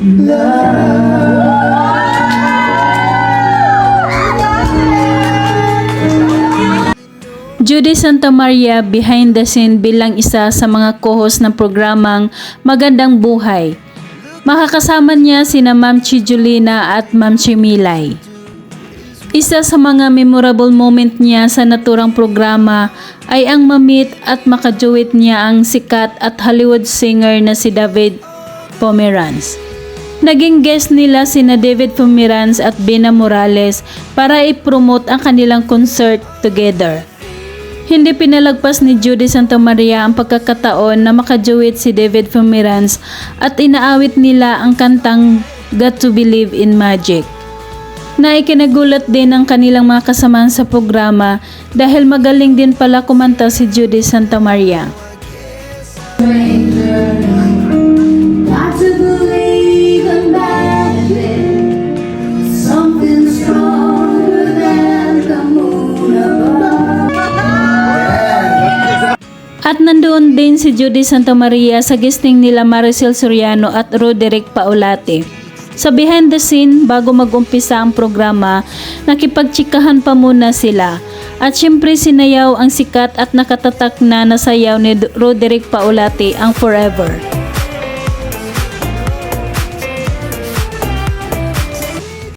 Judy Santa Maria behind the scene bilang isa sa mga co-host ng programang Magandang Buhay. Makakasama niya sina Ma'am Chijulina at Ma'am Chimilay. Isa sa mga memorable moment niya sa naturang programa ay ang mamit at makajuwit niya ang sikat at Hollywood singer na si David Pomeranz. Naging guest nila sina David Pomeranz at Bina Morales para i-promote ang kanilang concert together. Hindi pinalagpas ni Judy Santa Maria ang pagkakataon na makajuwit si David Pomeranz at inaawit nila ang kantang Got to Believe in Magic na ikinagulat din ng kanilang mga kasamahan sa programa dahil magaling din pala kumanta si Judy Santa Maria. At nandoon din si Judy Santa Maria sa guesting nila Maricel Soriano at Roderick Paulate. Sa behind the scene, bago mag-umpisa ang programa, nakipagtsikahan pa muna sila. At syempre sinayaw ang sikat at nakatatak na nasayaw ni Roderick Paulate ang Forever.